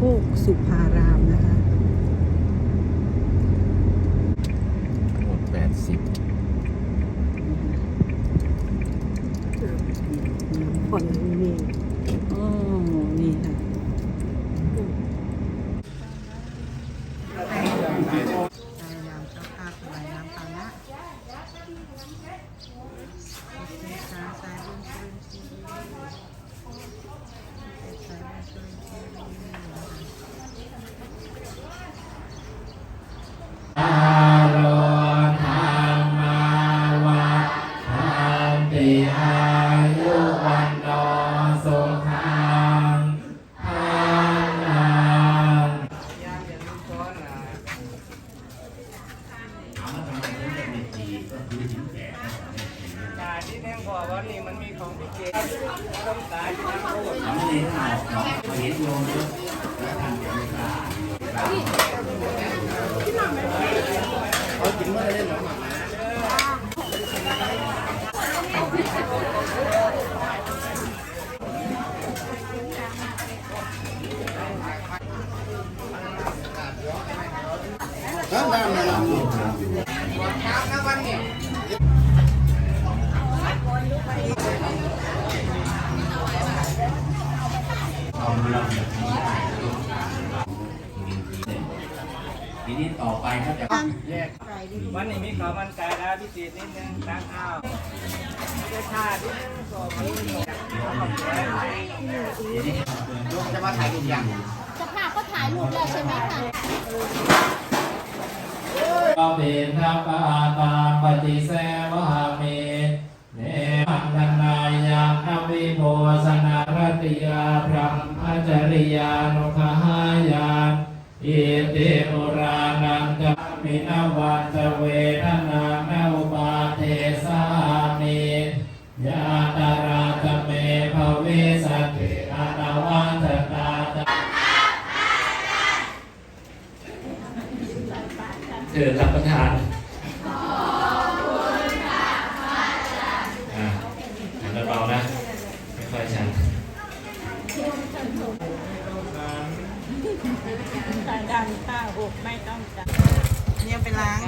คกสุภารามนะคะหมดแปดสิบผ่อนนี่อ๋อ จ่ายที่แน่งพอว่านี่มันมีของพิเศษต้องตายที่นั่งพูดเขาไม่ได้ข่าวเนาะเขาเห็นโยมเยอะแล้วทำเป็นกลางกลางเขากินเมื่อไรเล่นหรอหมาน้ำน้ำน้ำเอาเรื่องแบบนี้ ทีนี้ต่อไปเขาจะแยกวันนี้มีข้าวมันไก่แล้วพิเศษนิดนึงตั้งข้าวจะชาดิดนึงสวยทีนี้ลูกจะมาถ่ายรูปยังจะพาก็ถ่ายรูปแล้วใช่ไหมคะ ก็เป็นทัพปาตาปฏิเสวะเมเนมังนันนายังอวิโภสนารติยาพรัมภจริยานุขหายานอิติปุรานังจะมินวันตเวทนาแมวปาเทสามิยาตา เชิญรับประทานอ่าหันเบาๆนะ ไม่ค่อยชันใส่ดำข้าวหกไม่ต้องจับเนี่ยไปล้าง